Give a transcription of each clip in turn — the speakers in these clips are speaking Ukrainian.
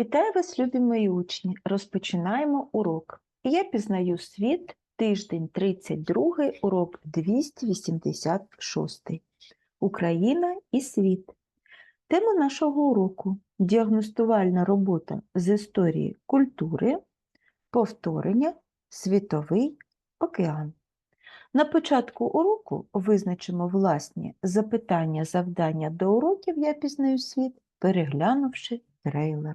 Вітаю вас, любі мої учні! Розпочинаємо урок. Я пізнаю світ, тиждень 32, урок 286. Україна і світ. Тема нашого уроку діагностувальна робота з історії культури, повторення, світовий океан. На початку уроку визначимо власні запитання, завдання до уроків Я пізнаю світ, переглянувши трейлер.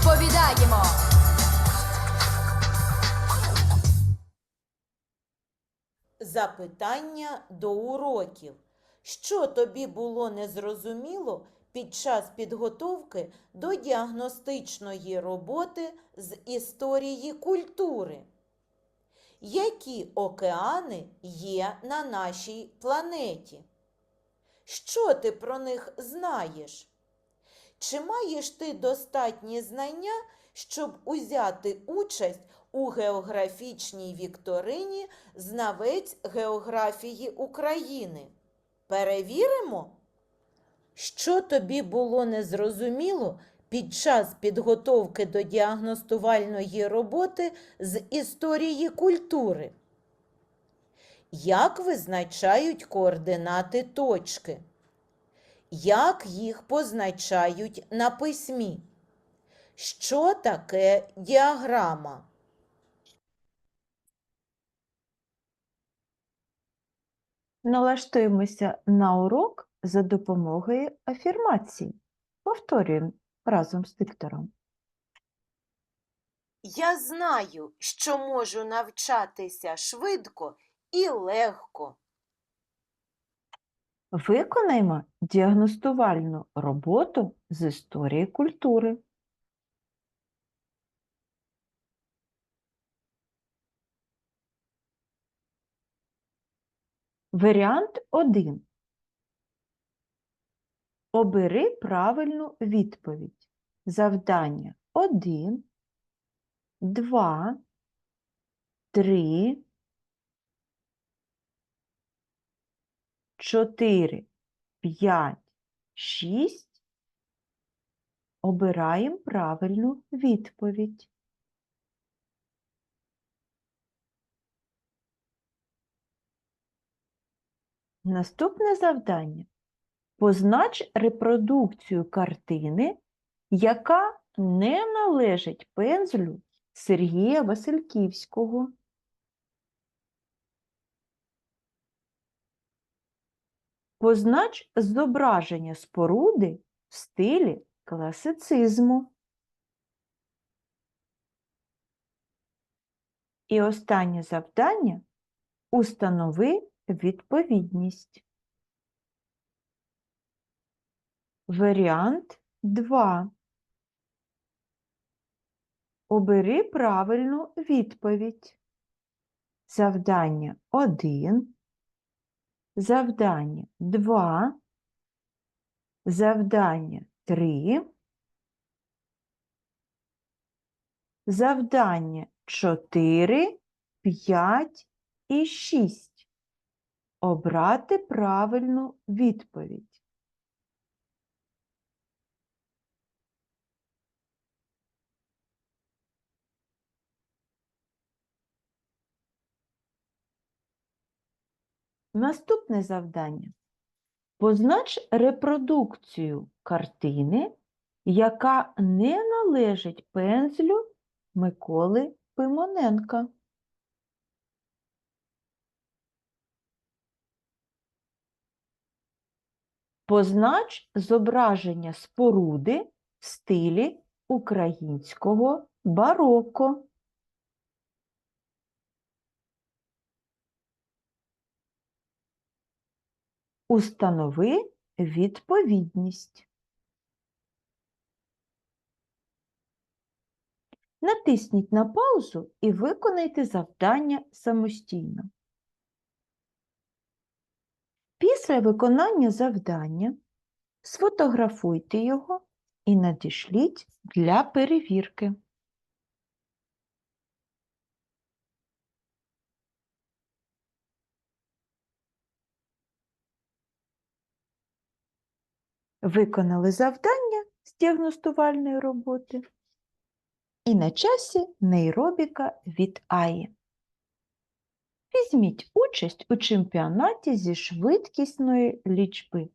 Відповідаємо. Запитання до уроків. Що тобі було незрозуміло під час підготовки до діагностичної роботи з історії культури? Які океани є на нашій планеті? Що ти про них знаєш? Чи маєш ти достатні знання, щоб узяти участь у географічній вікторині Знавець географії України? Перевіримо? Що тобі було незрозуміло під час підготовки до діагностувальної роботи з історії культури? Як визначають координати точки? Як їх позначають на письмі? Що таке діаграма? Налаштуємося на урок за допомогою афірмацій. Повторюємо разом з диктором. Я знаю, що можу навчатися швидко і легко. Виконаємо діагностувальну роботу з історії культури. Варіант 1. Обери правильну відповідь. Завдання 1, 2, 3, 4, 5, 6. Обираємо правильну відповідь. Наступне завдання. Познач репродукцію картини, яка не належить пензлю Сергія Васильківського. Познач зображення споруди в стилі класицизму. І останнє завдання установи відповідність. Варіант 2. Обери правильну відповідь. Завдання 1. Завдання 2. Завдання 3. Завдання 4, 5 і 6. Обрати правильну відповідь. Наступне завдання. Познач репродукцію картини, яка не належить пензлю Миколи Пимоненка. Познач зображення споруди в стилі українського бароко. Установи відповідність. Натисніть на паузу і виконайте завдання самостійно. Після виконання завдання сфотографуйте його і надішліть для перевірки. Виконали завдання з діагностувальної роботи. І на часі нейробіка від АІ. Візьміть участь у чемпіонаті зі швидкісної лічби.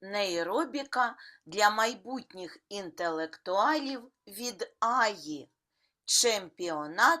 Нейробіка для майбутніх інтелектуалів від Аї. Чемпіонат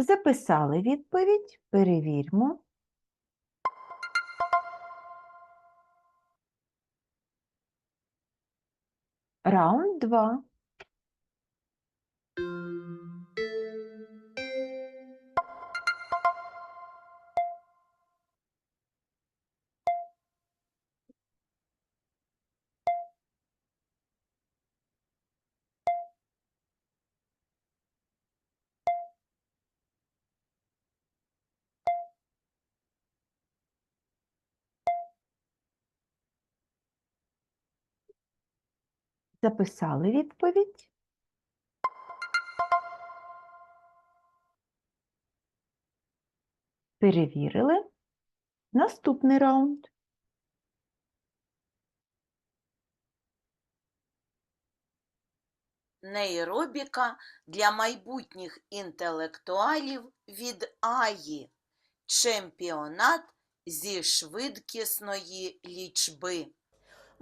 Записали відповідь, перевірмо. Раунд 2. Записали відповідь. Перевірили. Наступний раунд. Нейробіка для майбутніх інтелектуалів від Аї. Чемпіонат зі швидкісної лічби.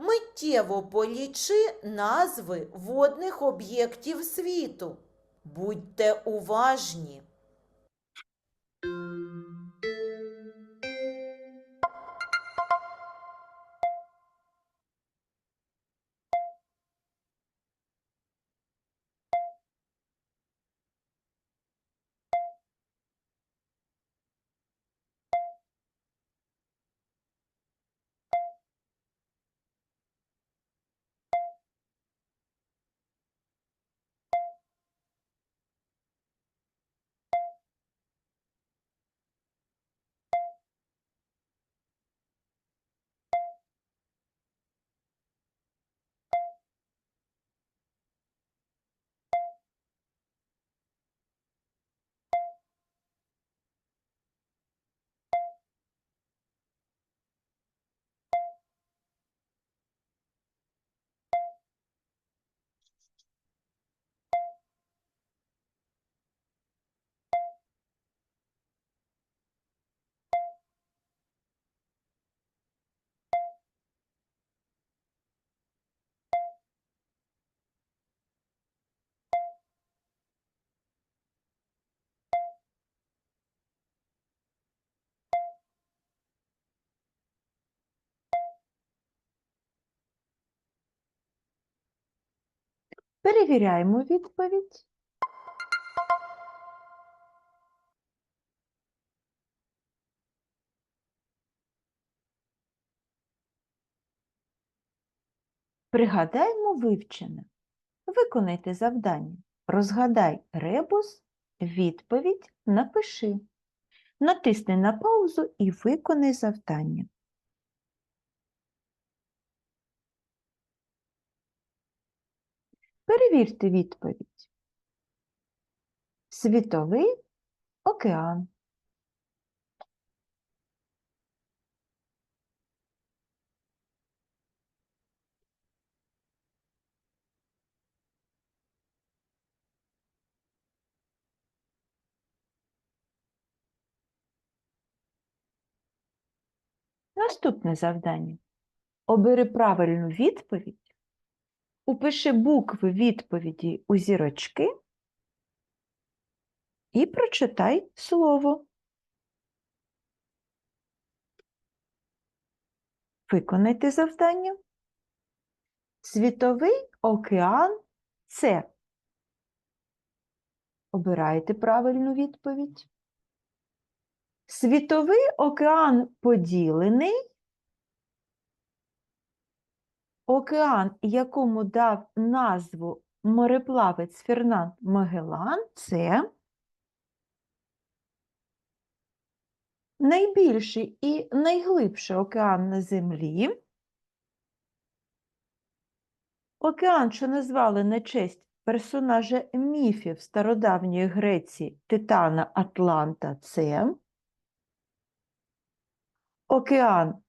Миттєво полічи назви водних об'єктів світу. Будьте уважні. Перевіряємо відповідь. Пригадаємо вивчене. Виконайте завдання. Розгадай ребус, відповідь напиши. Натисни на паузу і виконай завдання. Перевірте відповідь. Світовий океан. Наступне завдання. Обери правильну відповідь, упиши букви відповіді у зірочки і прочитай слово. Виконайте завдання. Світовий океан це. Обирайте правильну відповідь. Світовий океан поділений. Океан, якому дав назву мореплавець Фернанд Магеллан, це найбільший і найглибший океан на Землі. Океан, що назвали на честь персонажа міфів стародавньої Греції Титана Атланта, це океан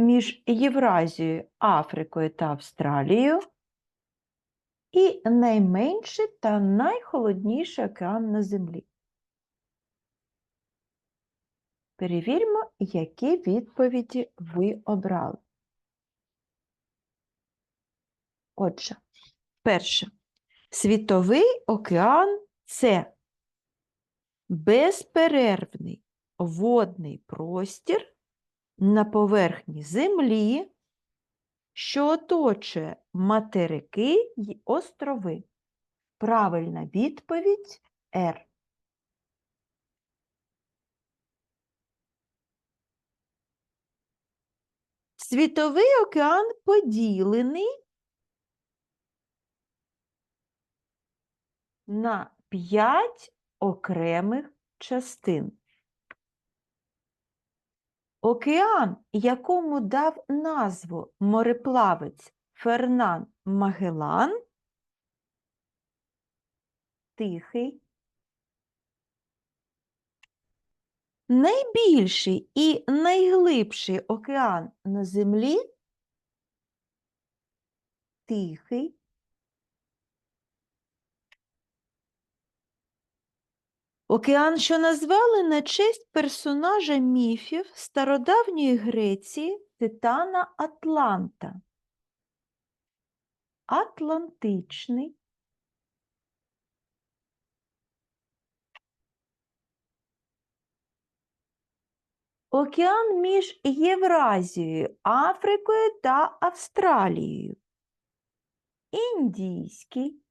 між Євразією, Африкою та Австралією і найменший та найхолодніший океан на Землі. Перевіримо, які відповіді ви обрали. Отже, перше. Світовий океан це безперервний водний простір на поверхні Землі, що оточує материки й острови. Правильна відповідь Р. Світовий океан поділений на 5 окремих частин. Океан, якому дав назву мореплавець Фернан Магеллан, Тихий, найбільший і найглибший океан на Землі? Тихий, Океан, що назвали на честь персонажа міфів стародавньої Греції Титана Атланта. Атлантичний. Океан між Євразією, Африкою та Австралією. Індійський.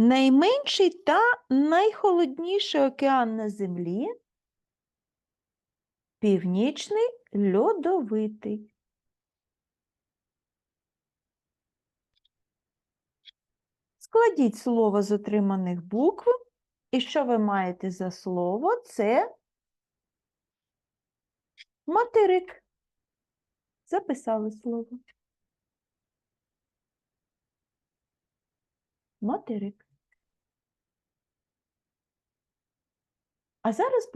Найменший та найхолодніший океан на Землі Північний льодовитий. Складіть слово з отриманих букв, і що ви маєте за слово? Це материк. Записали слово. Материк. А зараз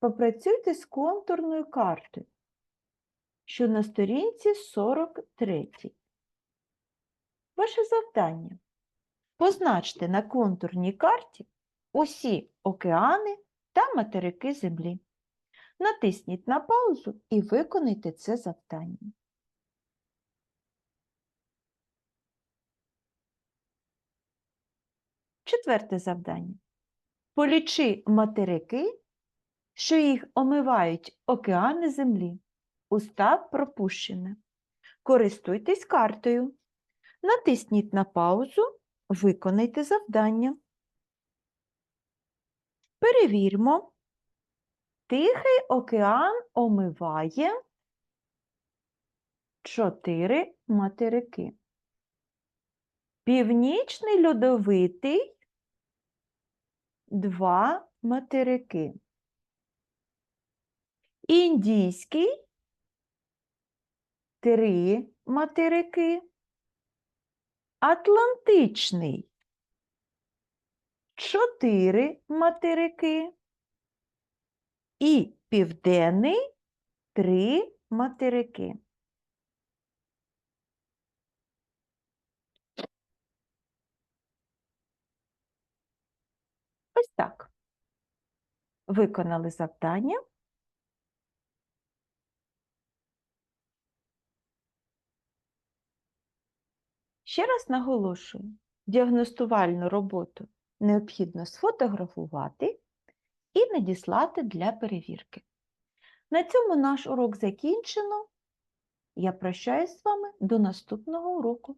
попрацюйте з контурною картою, що на сторінці 43. Ваше завдання. Позначте на контурній карті усі океани та материки Землі. Натисніть на паузу і виконайте це завдання. Четверте завдання. Полічи материки, що їх омивають океани Землі. Устав пропущене. Користуйтесь картою. Натисніть на паузу, виконайте завдання. Перевірмо. Тихий океан омиває чотири материки. Північний льодовитий два материки. Індійський три материки, Атлантичний чотири материки і південний три материки. Ось так. Виконали завдання. Ще раз наголошую, діагностувальну роботу необхідно сфотографувати і надіслати для перевірки. На цьому наш урок закінчено. Я прощаюсь з вами до наступного уроку.